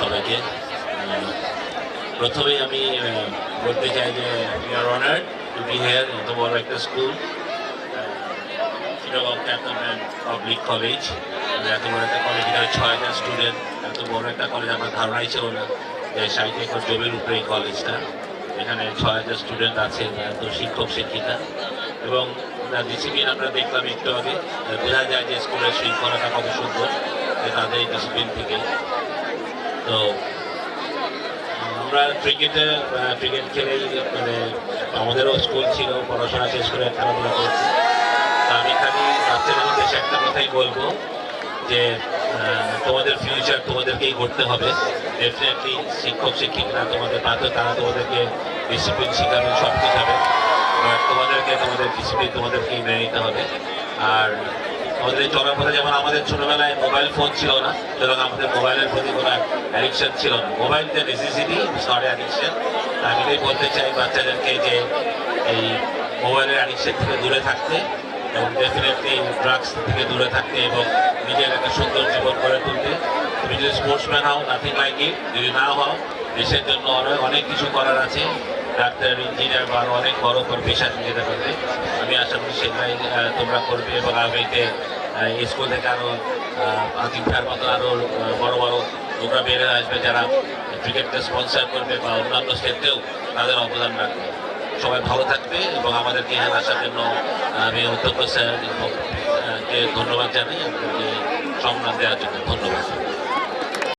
সবাইকে। প্রথমেই আমি বলতে চাই যে we are honoured to be here এত বড় একটা স্কুল পাবলিক কলেজ এত বড় একটা কলেজ এখানে ছয় হাজার স্টুডেন্ট এত বড় একটা কলেজ আমার ধারণাই ছিল না যে ষাট একর জমির উপরে এই কলেজটা এখানে ছয় হাজার স্টুডেন্ট আছে এত শিক্ষক, শিক্ষিকা। এবং ডিসিপ্লিন আমরা দেখলাম একটু আগে। বোঝা যায় যে স্কুলের শৃঙ্খলাটা কত সুন্দর, যে তাদের ডিসিপ্লিন থেকে তো আমরা ক্রিকেটে ক্রিকেট খেলেই মানে আমাদেরও স্কুল ছিল, পড়াশোনা শেষ করে খেলাধুলা করছি। আমি খালি বাচ্চাদের উদ্দেশ্যে একটা কথাই বলব যে তোমাদের ফিউচার তোমাদেরকেই করতে হবে। ডেফিনেটলি শিক্ষক, শিক্ষিকরা তোমাদের বাধ্য, তারা তোমাদেরকে ডিসিপ্লিন শেখাবে, সব শেখাবে। বাট তোমাদেরকে, তোমাদের ডিসিপ্লিন তোমাদেরকেই মেনে নিতে হবে। আর আমাদের এই যেমন আমাদের ছোটবেলায় মোবাইল ফোন ছিল না, সুতরাং আমাদের মোবাইলের প্রতি কোনো অ্যাডিকশন ছিল না। মোবাইল যে নেসেসিটি নট অ্যাডিকশন আমি এটাই বলতে চাই বাচ্চাদেরকে যে এই মোবাইলের অ্যাডিকশন থেকে দূরে থাকতে এবং ডেফিনেটলি ড্রাগস থেকে দূরে থাকতে এবং নিজের একটা সুন্দর জীবন গড়ে তুলতে। তুমি যদি স্পোর্টসম্যান হও নাথিং লাইক ইট যদি না হও, দেশের জন্য অনেক অনেক কিছু করার আছে। ডাক্তার ইঞ্জিনিয়ার বা অনেক বড় বড় পেশা তুমি যেতে পারবে আশা করি সেটাই তোমরা করবে এবং আগামীতে স্কুল থেকে আরও আতিক মতো আরও আহ, বড় বড় তোমরা বেড়ে আসবে যারা ক্রিকেটকে স্পন্সার করবে বা অন্যান্য ক্ষেত্রেও তাদের অবদান রাখবে। সবাই ভালো থাকবে এবং আমাদেরকে এখানে আসার জন্য আমি অধ্যক্ষ স্যার এবং, কে ধন্যবাদ জানাই সম্মান দেওয়ার জন্য ধন্যবাদ।